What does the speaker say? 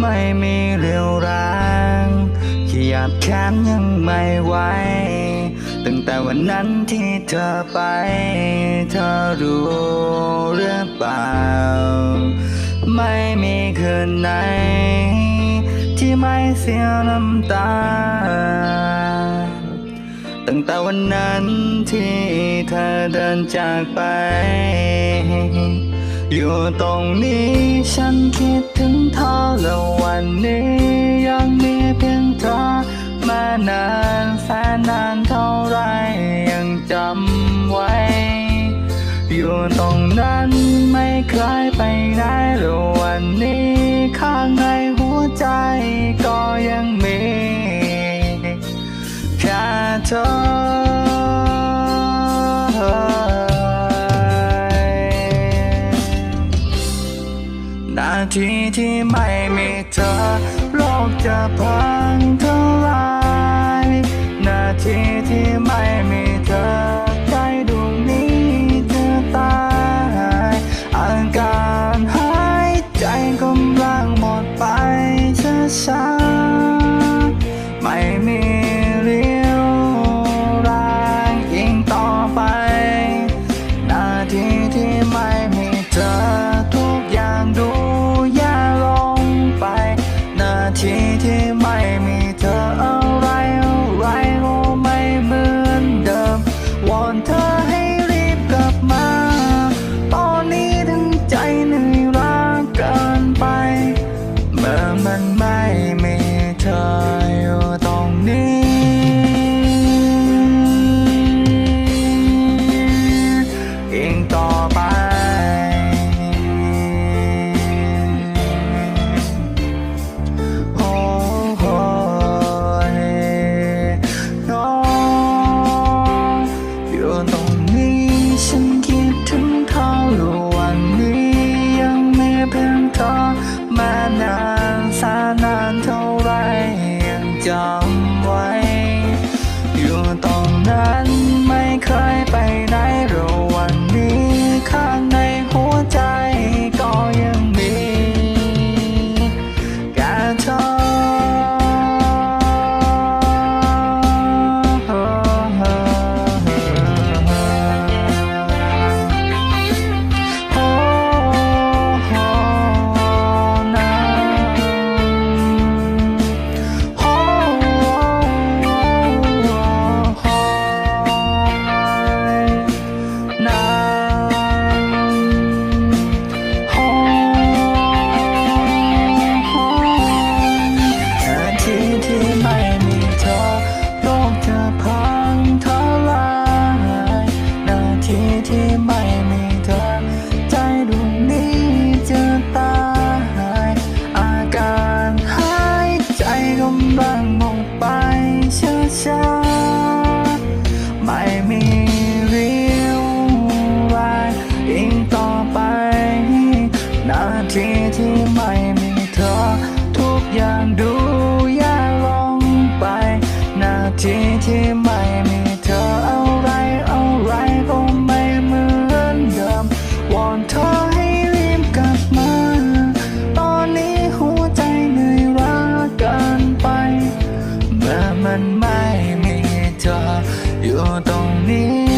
ไม่มีเรี่ยวแรงขยับแขนยังไม่ไหว ตั้งแต่วันนั้นที่เธอไป เธอรู้หรือเปล่า ไม่มีคืนไหน ที่ไม่เสียน้ำตา ตั้งแต่วันนั้นที่เธอเดินจากไป อยู่ตรงนี้ฉันคิดถึงเธอแล้ววันนี้ยังมีเพียงเธอมานานแสนนานเท่า เคยไปไหนหรือวันนี้ ข้างในหัวใจก็ยังมี แค่เธอนาทีที่ไม่มีเธอ โลกจะพังทลาย นาทีที่ my ธออยู่ตรงนี้